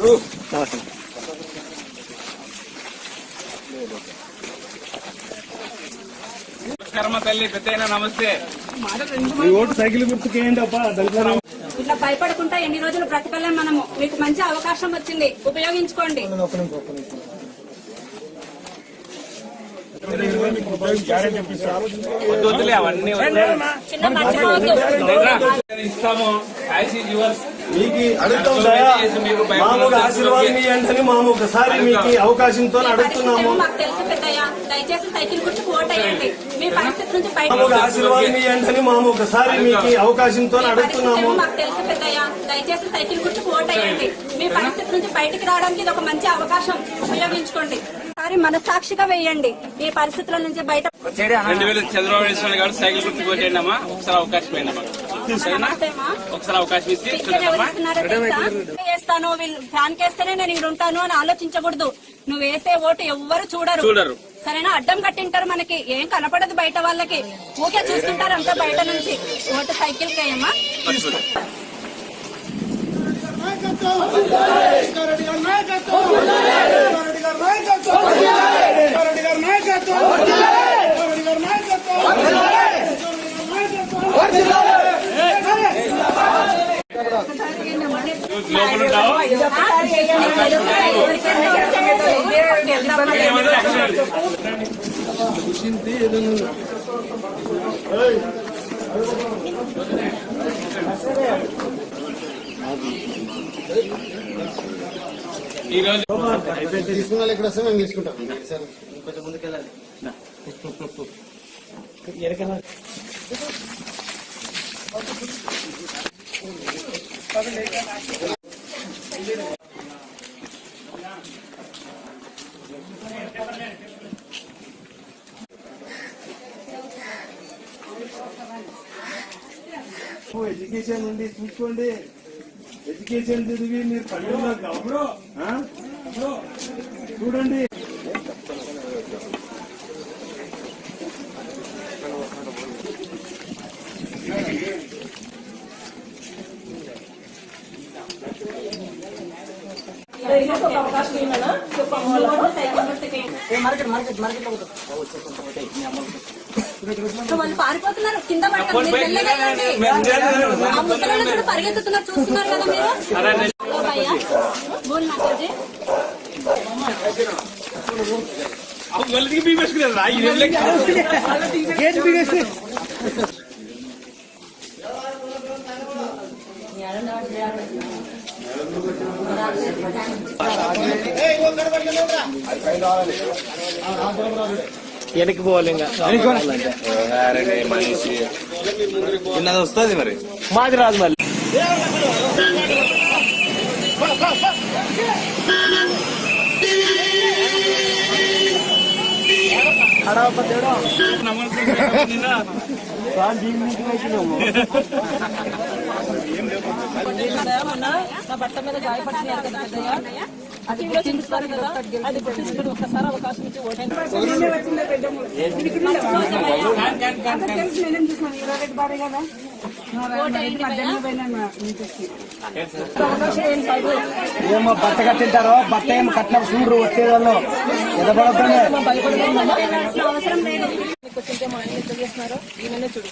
నమస్కారం. తల్లి. పెద్దయినా నమస్తే. మీ ఓటు సైకిల్ గుర్తుకేయండి అప్ప దాంట్లో ఇట్లా భయపడకుండా ఎన్ని రోజులు బ్రతకలేం మనము. మీకు మంచి అవకాశం వచ్చింది. ఉపయోగించుకోండి. వద్దులే అవన్నీ వద్దు. చిన్న మర్చిపోవద్దు ఇస్తాము. As is yours. మీకు అడుగుతాం దయా మామూలు ఆశీర్వాదం ఇవ్వండి అని మాము ఒకసారి మీకు అవకాశంతో మీ అడుగుతున్నాము. మీ మామూలు ఆశీర్వాదం ఇవ్వండి అని మాము ఒకసారి మీకు అవకాశంతో మీ అడుగుతున్నాము. దయచేసి సైకిల్ గుర్తుకు ఓటేయండి మీ పరిస్థితి నుంచి బయటికి రావడానికి ఇది ఒక మంచి అవకాశం. ఉపయోగించుకోండి. ఒకసారి మనసాక్షిగా వేయండి. ఈ పరిస్థితుల నుంచి బయట రెండు వేలు చంద్రబాబు నాయుడు గారు సైకిల్ గుర్తు అమ్మా. ఒకసారి అవకాశం. ఒకసారి అవకాశం ఇచ్చి? వేస్తాను ఫ్యాన్ కేస్తేనే నేను ఇక్కడ ఉంటాను అని ఆలోచించకూడదు. నువ్వు వేసే ఓటు ఎవ్వరు చూడరు. చూడరు. సరేనా? అడ్డం కట్టింటారు మనకి. ఏం కనపడదు బయట వాళ్ళకి. ఊకే చూస్తుంటారు అంతా బయట నుంచి. ఓటు సైకిల్ కేయమ్మా. లోపల ఏమన్నా యాక్షన్ ఈ తీసుకున్న వాళ్ళు ఇక్కడ వస్తే మేము తీసుకుంటాం ఎడ్యుకేషన్ ఉంది చూసుకోండి. ఎడ్యుకేషన్ చదివి మీరు పల్లెల్లో కావు. చూడండి. వాళ్ళు పారిపోతున్నారు కింద పడతారు మీరు మెల్లగా వెళ్ళండి. ఆ ముసలోళ్ళు కూడా పరిగెత్తుతున్నారు చూస్తున్నారు కదా మీరు హలో భయ్యా బోల్ వెనక్కి పోవాలి ఇంకా మనిషి చిన్నది వస్తుంది మరి మాది రాదు మళ్ళీ మొన్న నా భర్త మీద గాయపడుతున్నారు కదా పెద్దయ్య అది కూడా కదా అది గుర్తించుకుని ఒక్కసారి అవకాశం ఇచ్చి ఏమో బట్ట కట్టింటారో బట్ట ఏమో కట్టిన చూడరు వచ్చే వాళ్ళు భయపడాల్సిన అవసరం లేదు. మా ఆయన ఎంత చేస్తున్నారో ఈయననే చూడు.